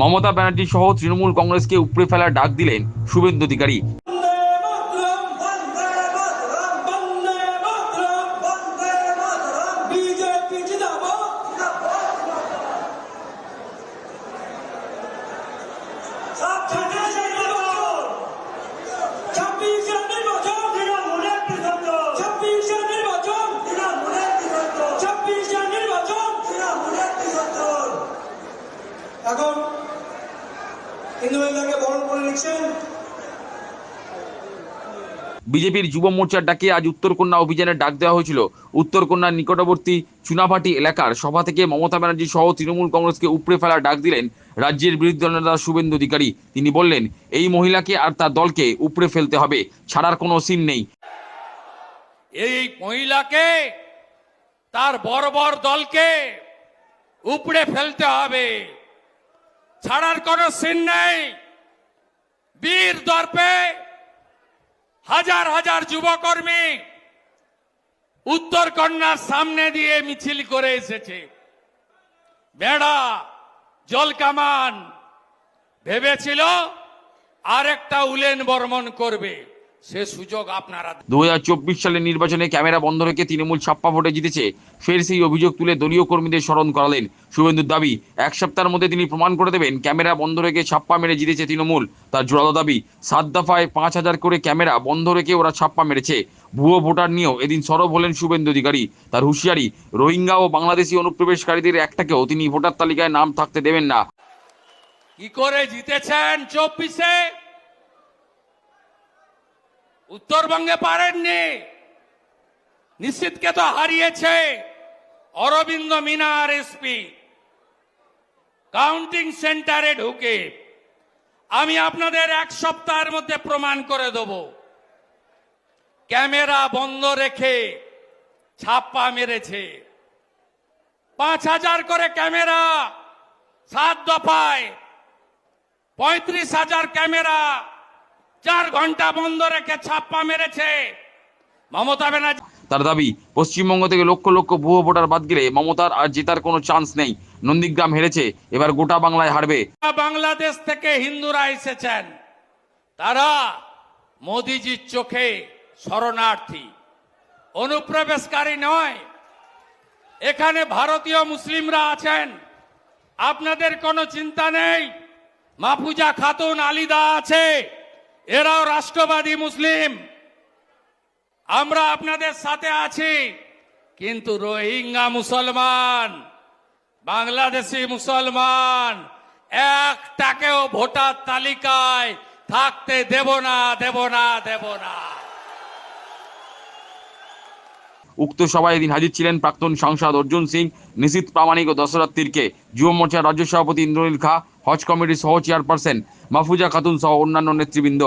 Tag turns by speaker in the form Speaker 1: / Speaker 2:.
Speaker 1: মমতা ব্যানার্জি সহ তৃণমূল কংগ্রেসকে উপড়ে ফেলার ডাক দিলেন শুভেন্দু অধিকারী।
Speaker 2: বরণ করে নিচ্ছেন।
Speaker 1: বিজেপির যুব মোর্চার ডাকে আজ উত্তরকন্যা অভিযানের ডাক দেওয়া হয়েছিল। উত্তরকন্যার নিকটবর্তী চুনাভাটি এলাকার সভা থেকে মমতা ব্যানার্জি সহ তৃণমূল কংগ্রেসকে উপড়ে ফেলার ডাক দিলেন রাজ্যের বিরোধী নেতা শুভেন্দু অধিকারী। তিনি বললেন এই মহিলাকে আর তার দলকে উপড়ে ফেলতে হবে ছাড়ার কোনো সিন নেই।
Speaker 3: এই মহিলাকে তার বড় বড় দলকে উপড়ে ফেলতে হবে। ছাড়ার কোনো সিন নেই। বীর দর্পে হাজার হাজার যুবকর্মী উত্তর কন্যার সামনে দিয়ে মিছিল করে এসেছে। বেড়া, জলকামান, ভেবেছিল আর একটা উলেন বর্মন করবে। সে সুযোগ আপনারা
Speaker 1: দুহাজার চব্বিশ সালের নির্বাচনে ক্যামেরা বন্ধ রেখে তৃণমূল ছাপ্পা ভোটে জিতেছে ফের সেই অভিযোগ তুলে দলীয় কর্মীদের স্মরণ করালেন। শুভেন্দুর দাবি এক সপ্তাহের মধ্যে তিনি প্রমাণ করে দেবেন ক্যামেরা বন্ধ রেখে ছাপ্পা মেরে জিতেছে তৃণমূল। তার জোরালো দাবি সাত দফায় পাঁচ হাজার করে ক্যামেরা বন্ধ রেখে ওরা ছাপ্পা মেরেছে। ভুয়ো ভোটার নিয়েও এদিন সরব হলেন শুভেন্দু অধিকারী। তার হুঁশিয়ারি রোহিঙ্গা ও বাংলাদেশি অনুপ্রবেশকারীদের একটাকেও তিনি ভোটার তালিকায় নাম থাকতে দেবেন না।
Speaker 3: কি করে জিতেছেন চব্বিশে? উত্তরবঙ্গে পারেননি। নিশ্চিতকে তো হারিয়েছে অরবিন্দ মিনার এসপি। কাউন্টিং সেন্টারে ঢুকে আমি আপনাদের এক সপ্তাহের মধ্যে প্রমাণ করে দেব। ক্যামেরা বন্ধ রেখে ছাপ্পা মেরেছে। পাঁচ হাজার করে ক্যামেরা সাত দফায়। পঁয়ত্রিশ হাজার ক্যামেরা চার ঘণ্টা বন্ধ রেখে ছাপ্পা মেরেছে। মমতা ব্যানার্জি
Speaker 1: তার দাবি পশ্চিমবঙ্গ থেকে লক্ষ লক্ষ ভুয়ো ভোটার বাদ গেলে মমতার আর জেতার কোনো চান্স নেই। নন্দীগ্রাম হেরেছে এবার গোটা বাংলায় হারবে।
Speaker 3: বাংলাদেশ থেকে হিন্দুরা এসেছেন। তারা মোদিজির চোখে শরণার্থী। অনুপ্রবেশকারী নয়। এখানে ভারতীয় মুসলিমরা আছেন। আপনাদের কোনো চিন্তা নেই? মাফুজা খাতুন আলিদা আছে। এরাও রাষ্ট্রবাদী মুসলিম। আমরা আপনাদের সাথে আছি, কিন্তু রোহিঙ্গা মুসলমান, বাংলাদেশি মুসলমান, একটাকেও ভোটার তালিকায় থাকতে দেব না দেব না দেব না।
Speaker 1: উক্ত সভায় এদিন হাজির ছিলেন প্রাক্তন সাংসদ অর্জুন সিং নিশীত প্রামাণিক ও দশরথ তীরকে। যুব মোর্চার রাজ্য সভাপতি ইন্দ্রনীল খা হজ কমিটির সহ চেয়ারপারসন মাহফুজা খাতুন সহ অন্যান্য নেতৃবৃন্দ।